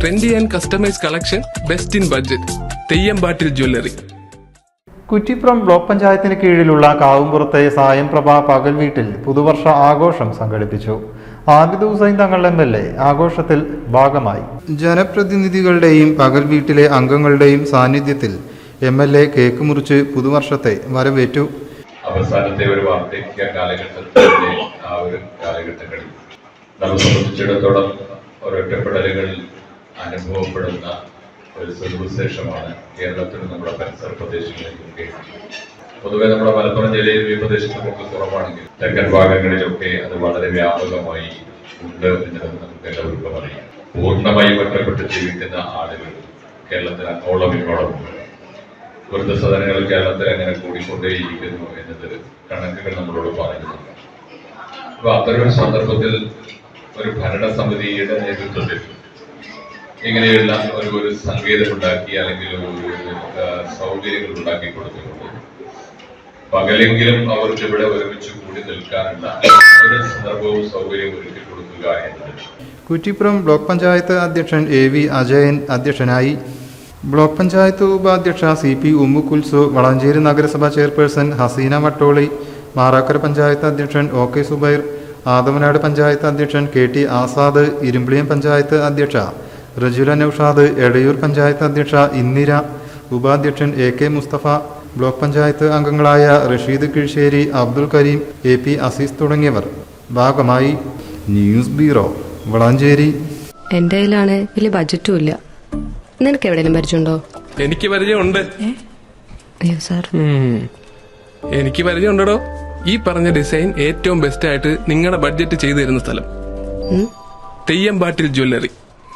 Trendy and customise collection best in budget Theyyampattil jewellery Kuttippuram block പഞ്ചായത്തിന് കീഴിലുള്ള കാവുംപുറത്തെ സായം സായംപ്രഭ പകൽ വീട്ടിൽ പുതുവർഷ ആഘോഷം സംഘടിപ്പിച്ചു. Abid Hussain Thangal M L A ആഘോഷത്തിൽ ഭാഗമായി. ജനപ്രതിനിധികളുടെയും പകൽ വീട്ടിലെ അംഗങ്ങളുടെയും സാന്നിധ്യത്തിൽ എം എൽ എ കേക്ക് മുറിച്ച് പുതുവർഷത്തെ വരവേറ്റു. അവസാനത്തെ ഒരു വാർദ്ധക്യ കാലഘട്ടത്തിലെ ആ ഒരു കാലഘട്ടങ്ങളിൽ നമ്മെ സംബന്ധിച്ചിടത്തോളം ഒരൊറ്റപ്പെടലുകൾ അനുഭവപ്പെടുന്ന ഒരു സുവിശേഷമാണ് കേരളത്തിലും നമ്മുടെ പരിസര പ്രദേശങ്ങളിലൊക്കെ പൊതുവെ നമ്മുടെ മലപ്പുറം ജില്ലയിൽ ഈ പ്രദേശത്തൊക്കെ കുറവാണെങ്കിൽ തെക്കൻ ഭാഗങ്ങളിലൊക്കെ അത് വളരെ വ്യാപകമായി ഉണ്ട് എന്നുള്ളത് നമുക്ക് എല്ലാവർക്കും അറിയാം. പൂർണമായി ഒറ്റപ്പെട്ട് ജീവിക്കുന്ന ആളുകൾ കേരളത്തിൽ അങ്ങോളം ഇങ്ങോളം വൃദ്ധസദനങ്ങൾ കേരളത്തിൽ എങ്ങനെ കൂടിക്കൊണ്ടേയിരിക്കുന്നു എന്നത് കണക്കുകൾ നമ്മളോട് പറയുന്നുണ്ട് അപ്പൊ അത്തരമൊരു സന്ദർഭത്തിൽ ഒരു ഭരണസമിതിയുടെ നേതൃത്വത്തിൽ ഇങ്ങനെയുള്ള ഒരു ഒരു സങ്കേതമുണ്ടാക്കി അല്ലെങ്കിൽ ഒരു സൗകര്യങ്ങൾ ഉണ്ടാക്കി കൊടുത്തിട്ടുണ്ട്. പകലെങ്കിലും അവർക്ക് ഇവിടെ ഒരുമിച്ച് കൂടി നിൽക്കാനുള്ള ഒരു സന്ദർഭവും സൗകര്യവും ഒരുക്കി കൊടുക്കുക എന്നത്. കുറ്റിപ്പുറം ബ്ലോക്ക് പഞ്ചായത്ത് അധ്യക്ഷൻ എ വി അജയൻ അധ്യക്ഷനായി. ബ്ലോക്ക് പഞ്ചായത്ത് ഉപാധ്യക്ഷ സി പി ഉമ്മുക്കുൽസു വളാഞ്ചേരി നഗരസഭ ചെയർപേഴ്സൺ ഹസീന വട്ടോളി മാറാക്കര പഞ്ചായത്ത് അധ്യക്ഷൻ ഒ കെ സുബൈർ ആദമനാട് പഞ്ചായത്ത് അധ്യക്ഷൻ കെ ടി ആസാദ് ഇരുമ്പിളിയം പഞ്ചായത്ത് അധ്യക്ഷ റജുല നൌഷാദ് എടയൂർ പഞ്ചായത്ത് അധ്യക്ഷ ഇന്ദിര ഉപാധ്യക്ഷൻ A K Musthafa block panchayat അംഗങ്ങളായ റഷീദ് കിഴ്ശ്ശേരി അബ്ദുൽ കരീം എ പി അസീസ് തുടങ്ങിയവർ. ഭാഗമായി ന്യൂസ് ബ്യൂറോ വളാഞ്ചേരി. എന്റെ കയ്യിലാണ് വലിയ ബജറ്റും ഇല്ല. നിനക്ക് എവിടെയെങ്കിലും പരിചയമുണ്ടോ? എനിക്ക് പരിചയമുണ്ട്. അയ്യോ സാർ എനിക്ക് പരിചയമുണ്ടോ ഈ പറഞ്ഞ ഡിസൈൻ ഏറ്റവും ബെസ്റ്റ് ആയിട്ട് നിങ്ങളുടെ ബഡ്ജറ്റ് ചെയ്തു തരുന്ന സ്ഥലം? Theyyampattil jewellery